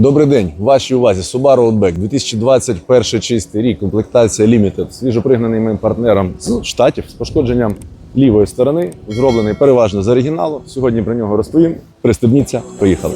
Добрий день, вашій увазі Subaru Outback 2021 чистий рік, комплектація Limited, свіжопригнаний моїм партнером з штатів з пошкодженням лівої сторони, зроблений переважно з оригіналу. Сьогодні про нього розповім. Пристебніться, поїхали.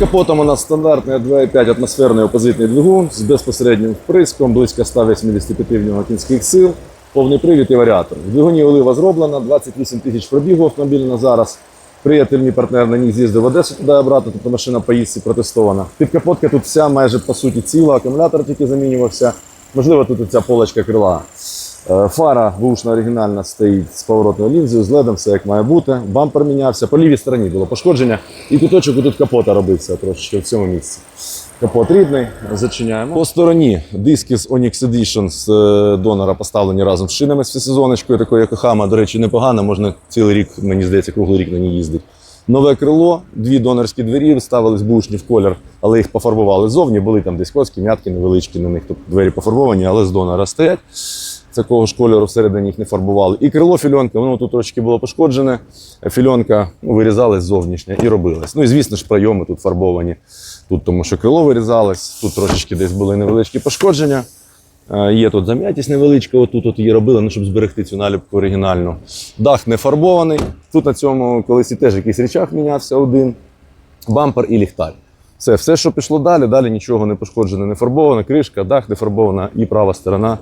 Капотом у нас стандартний 2,5 атмосферний опозитний двигун з безпосереднім вприском, близько 185 в нього кінських сил, повний привід і варіатор. В двигуні олива зроблена, 28 тисяч пробігу автомобіль на зараз. Приятель мій партнер на ній з'їздив в Одесу туди обратно, тобто машина поїздці протестована. Підкапотка тут вся майже по суті ціла, акумулятор тільки замінювався. Можливо, тут ця полочка крила. Е, Фара бушна оригінальна стоїть з поворотною лінзою, з ледом, все як має бути. Бампер мінявся. По лівій стороні було пошкодження. І куточок тут капота робився трошечки в цьому місці. Капот рідний, зачиняємо. По стороні диски з Onyx Edition з е, донора поставлені разом з шинами з всесезоночкою, такою як Хама, до речі, непогано, можна цілий рік, мені здається, круглий рік на ній їздить. Нове крило, дві донорські двері, ставились бушні в колір, але їх пофарбували зовні. Були там десь коцки, м'ятки невеличкі на них, тобто двері пофарбовані, але з донора стоять. Такого ж кольору всередині їх не фарбували. І крило фільонка, воно тут трошки було пошкоджене. Фільонка ну, вирізалась зовнішня і робилась. Ну і звісно ж, прийоми тут фарбовані. Тут тому що крило вирізалось, тут трошечки десь були невеличкі пошкодження. Е, Є тут зам'ятість невеличка, отут от її робили, ну, щоб зберегти цю наліпку оригінальну. Дах не фарбований. Тут на цьому колесі теж якийсь речах мінявся один, бампер і ліхтар. Все, все, що пішло далі, далі нічого не пошкоджено, не фарбовано, кришка, дах не фарбована і права сторона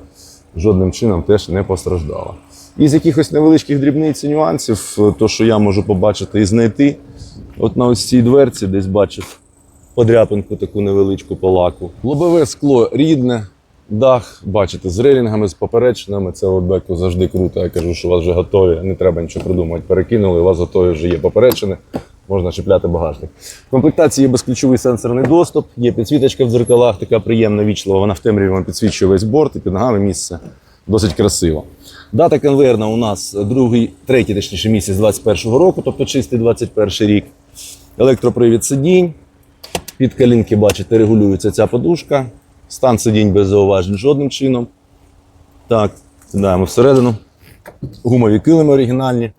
жодним чином теж не постраждала. Із якихось невеличких дрібниць і нюансів, е, то, що я можу побачити і знайти, от на ось цій дверці десь бачив подряпинку таку невеличку по лаку. Лобове скло рідне, дах, бачите, з релінгами, з поперечинами. Це от беку завжди круто. Я кажу, що у вас вже готові, не треба нічого придумувати. Перекинули, у вас готові вже є поперечини. Можна чіпляти багажник. В комплектації є безключовий сенсорний доступ, є підсвіточка в дзеркалах, така приємна, вічлива. Вона в темряві вам підсвічує весь борт і під ногами місце досить красиво. Дата конвейерна у нас другий, третій, точніше, місяць 21-го року, тобто чистий 21 рік. Електропривід сидінь. Під калінки, бачите, регулюється ця подушка. Стан сидінь без зауважень жодним чином. Так, сідаємо всередину. Гумові килими оригінальні.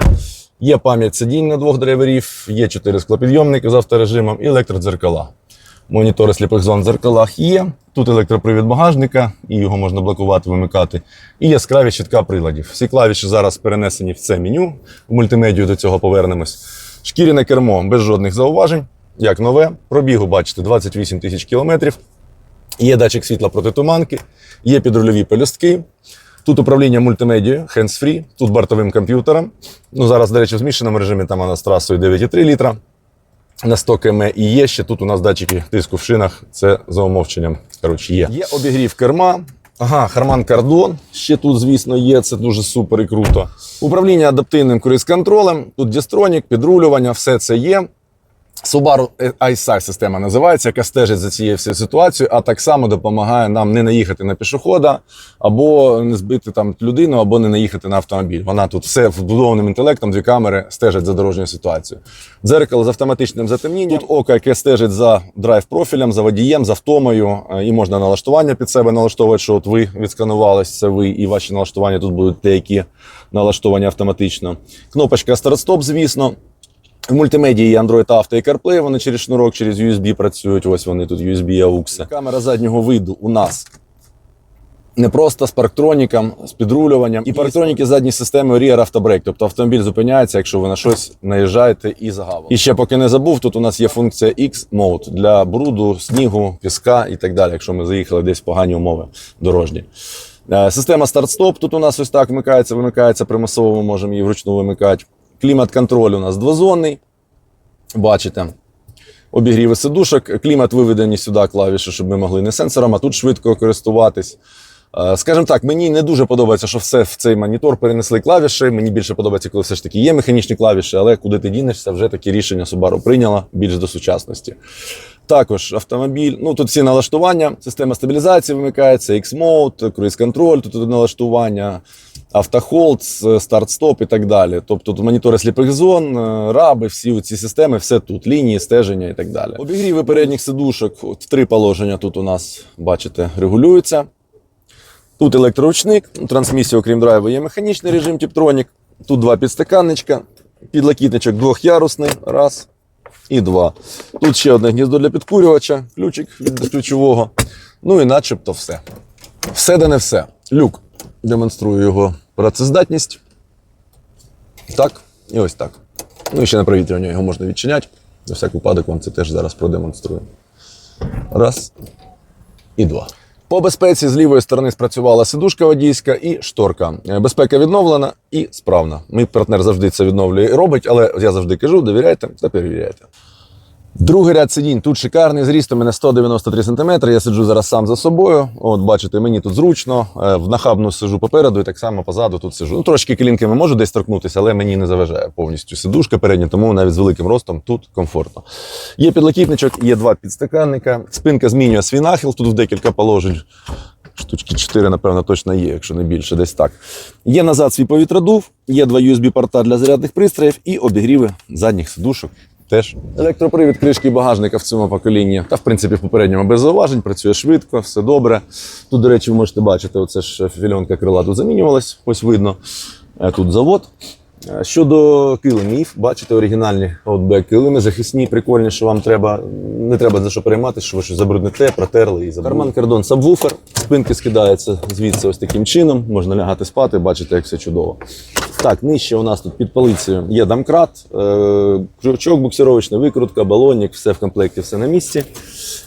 Є пам'ять сидінь на двох драйверів, є чотири склопідйомники з авторежимом і електродзеркала. Монітори сліпих зон в дзеркалах є. Тут електропривід багажника, і його можна блокувати, вимикати. І яскраві щитка приладів. Всі клавіші зараз перенесені в це меню. В мультимедію до цього повернемось. Шкіряне кермо без жодних зауважень, як нове. Пробігу, бачите, 28 тисяч кілометрів. Є датчик світла проти туманки, є підрульові пелюстки. Тут управління мультимедією, hands-free, тут бортовим комп'ютером. Ну, зараз, до речі, в змішаному режимі там вона з трасою 9,3 літра на 100 км. І є ще тут у нас датчики тиску в шинах. Це за умовченням. Коротше, є. Є обігрів керма. Ага, Харман Кардон. Ще тут, звісно, є. Це дуже супер і круто. Управління адаптивним круїз-контролем. Тут дістронік, підрулювання, все це є. Subaru iSight система називається, яка стежить за цією всією ситуацією, а так само допомагає нам не наїхати на пішохода, або не збити там людину, або не наїхати на автомобіль. Вона тут все вбудованим інтелектом, дві камери стежать за дорожньою ситуацією. Дзеркало з автоматичним затемнінням. Тут око, яке стежить за драйв-профілем, за водієм, за втомою, е, і можна налаштування під себе налаштовувати, що от ви відсканувались, це ви, і ваші налаштування тут будуть деякі налаштовані автоматично. Кнопочка старт-стоп, звісно. В мультимедії Android Auto і CarPlay, вони через шнурок, через USB працюють. Ось вони тут USB AUX. Камера заднього виду у нас не просто з парктроніком, з підрулюванням. І парктроніки задньої системи Rear Brake, тобто автомобіль зупиняється, якщо ви на щось наїжджаєте і загавили. І ще поки не забув, тут у нас є функція X-Mode для бруду, снігу, піска і так далі, якщо ми заїхали десь в погані умови дорожні. Е, Система старт-стоп тут у нас ось так вмикається, вимикається примусово, ми можемо її вручну вимикати. Клімат-контроль у нас двозонний. Бачите. Обігріви сидушок, клімат виведені сюди клавіші, щоб ми могли не сенсором, а тут швидко користуватись. Е, Скажімо так, мені не дуже подобається, що все в цей монітор перенесли клавіші. Мені більше подобається, коли все ж таки є механічні клавіші, але куди ти дінешся, вже таке рішення Subaru прийняла більш до сучасності. Також автомобіль, ну тут всі налаштування, система стабілізації вимикається, X-Mode, круїз-контроль, тут налаштування, автохолд, старт-стоп і так далі. Тобто тут монітори сліпих зон, е, раби, всі ці системи, все тут, лінії, стеження і так далі. Обігріви передніх сидушок, от три положення тут у нас, бачите, регулюються. Тут електроручник, трансмісія, окрім драйву, є механічний режим Tiptronic. Тут два підстаканничка, підлокітничок двохярусний, раз і два. Тут ще одне гніздо для підкурювача, ключик від ключового. Ну і начебто все. Все де не все. Люк. Демонструю його працездатність. Так, і ось так. Ну і ще на провітрювання його можна відчиняти. На всяк випадок вам це теж зараз продемонструю. Раз і два. По безпеці з лівої сторони спрацювала сидушка водійська і шторка. Е, Безпека відновлена і справна. Мій партнер завжди це відновлює і робить, але я завжди кажу: довіряйте та перевіряйте. Другий ряд сидінь тут шикарний. Зріст у мене 193 см. Я сиджу зараз сам за собою. От бачите, мені тут зручно. Е, В нахабну сижу попереду і так само позаду тут сижу. Ну, трошки колінками можу десь торкнутися, але мені не заважає повністю сидушка передня, тому навіть з великим ростом тут комфортно. Є підлокітничок, є два підстаканника. Спинка змінює свій нахил, тут в декілька положень. Штучки 4, напевно, точно є, якщо не більше, десь так. Є назад свій повітродув, є два USB-порта для зарядних пристроїв і обігріви задніх сидушок. Теж електропривід кришки багажника в цьому поколінні. Та, в принципі, в попередньому без зауважень, працює швидко, все добре. Тут, до речі, ви можете бачити, оце ж фільонка крила тут замінювалась, ось видно. Е, Тут завод. Е, Щодо килимів, бачите, оригінальні outback килими, захисні, прикольні, що вам треба. Не треба за що перейматися, що ви щось забрудните, протерли і забули. Карман кордон сабвуфер, спинки скидаються звідси ось таким чином. Можна лягати спати, бачите, як все чудово. Так, нижче у нас тут під полицею є домкрат, е, крючок буксировочний, викрутка, балонник, все в комплекті, все на місці.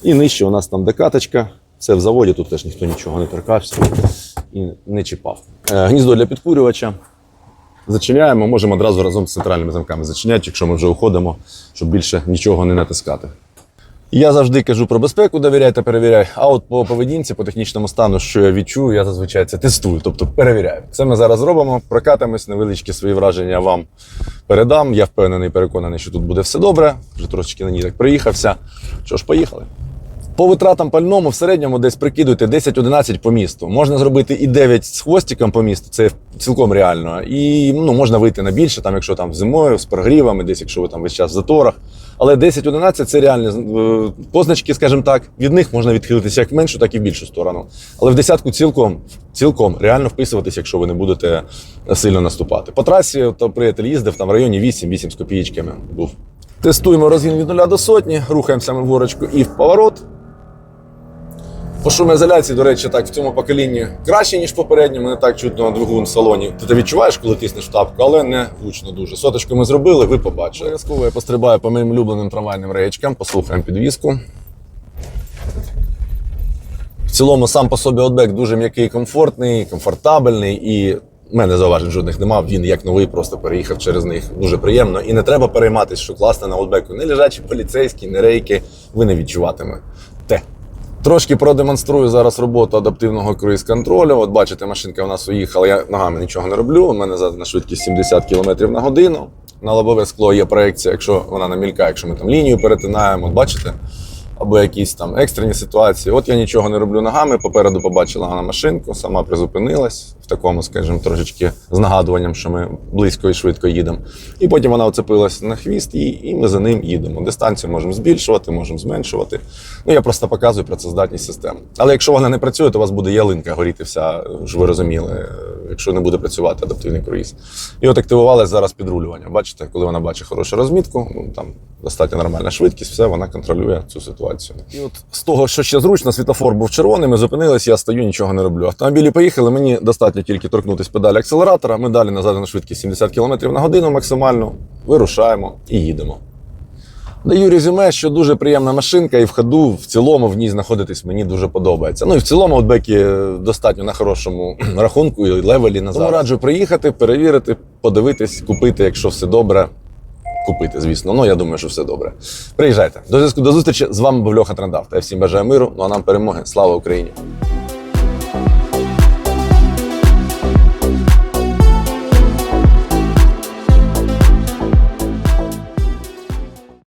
І нижче у нас там докаточка. Це в заводі, тут теж ніхто нічого не торкався і не чіпав. Е, Гніздо для підкурювача. Зачиняємо, можемо одразу разом з центральними замками зачиняти, якщо ми вже уходимо, щоб більше нічого не натискати. Я завжди кажу про безпеку, довіряй та перевіряй. А от по поведінці, по технічному стану, що я відчую, я зазвичай це тестую, тобто перевіряю. Це ми зараз зробимо, прокатимось, невеличкі свої враження вам передам. Я впевнений, переконаний, що тут буде все добре. Вже трошечки на ній так приїхався. Що ж, поїхали. По витратам пальному в середньому десь прикидуйте 10-11 по місту. Можна зробити і 9 з хвостиком по місту, це цілком реально. І ну, можна вийти на більше, там, якщо там зимою, з прогрівами, десь якщо ви там весь час в заторах. Але 10-11 це реальні е, позначки, скажімо так, від них можна відхилитися як в меншу, так і в більшу сторону. Але в десятку цілком, цілком реально вписуватись, якщо ви не будете сильно наступати. По трасі то приятель їздив там в районі 8-8 з копієчками був. Тестуємо розгін від 0 до сотні, рухаємося ми в горочку і в поворот. По шумоізоляції, до речі, так в цьому поколінні краще, ніж попередньому, не так чутно двигун в салоні. Ти, ти відчуваєш, коли тиснеш тапку, але не гучно дуже. Соточку ми зробили, ви побачили. Обов'язково я пострибаю по моїм улюбленим трамвайним реєчкам, послухаємо підвіску. В цілому сам по собі Outback дуже м'який, комфортний, комфортабельний і. мене зауважень жодних нема. Він як новий, просто переїхав через них. Дуже приємно. І не треба перейматися, що класно на Outback. Не лежачі поліцейські, не рейки, ви не відчуватиме. Трошки продемонструю зараз роботу адаптивного круїз-контролю. От бачите, машинка у нас уїхала. Я ногами нічого не роблю. У мене задана швидкість 70 км на годину. На лобове скло є проекція, якщо вона намілька, якщо ми там лінію перетинаємо. От бачите? Або якісь там екстрені ситуації. От я нічого не роблю ногами. Попереду побачила вона машинку, сама призупинилась в такому, скажімо, трошечки з нагадуванням, що ми близько і швидко їдемо. І потім вона оцепилась на хвіст, і, і ми за ним їдемо. Дистанцію можемо збільшувати, можемо зменшувати. Ну я просто показую працездатність системи. Але якщо вона не працює, то у вас буде ялинка горіти вся, щоб ви розуміли, якщо не буде працювати адаптивний круїз. І от активувалось зараз підрулювання. Бачите, коли вона бачить хорошу розмітку, ну там достатньо нормальна швидкість, все, вона контролює цю ситуацію. І от з того, що ще зручно, світофор був червоний, ми зупинились, я стою, нічого не роблю. Автомобілі поїхали, мені достатньо тільки торкнутися педалі акселератора. Ми далі на задану швидкість 70 км на годину максимально. Вирушаємо і їдемо. Даю резюме, що дуже приємна машинка, і в ходу в цілому в ній знаходитись мені дуже подобається. Ну і в цілому Outback достатньо на хорошому рахунку і левелі на Тому раджу приїхати, перевірити, подивитись, купити, якщо все добре. Купити, звісно. Ну я думаю, що все добре. Приїжджайте. До зв'язку до зустрічі. З вами був Льоха Трандав. Та я всім бажаю миру. Ну а нам перемоги. Слава Україні!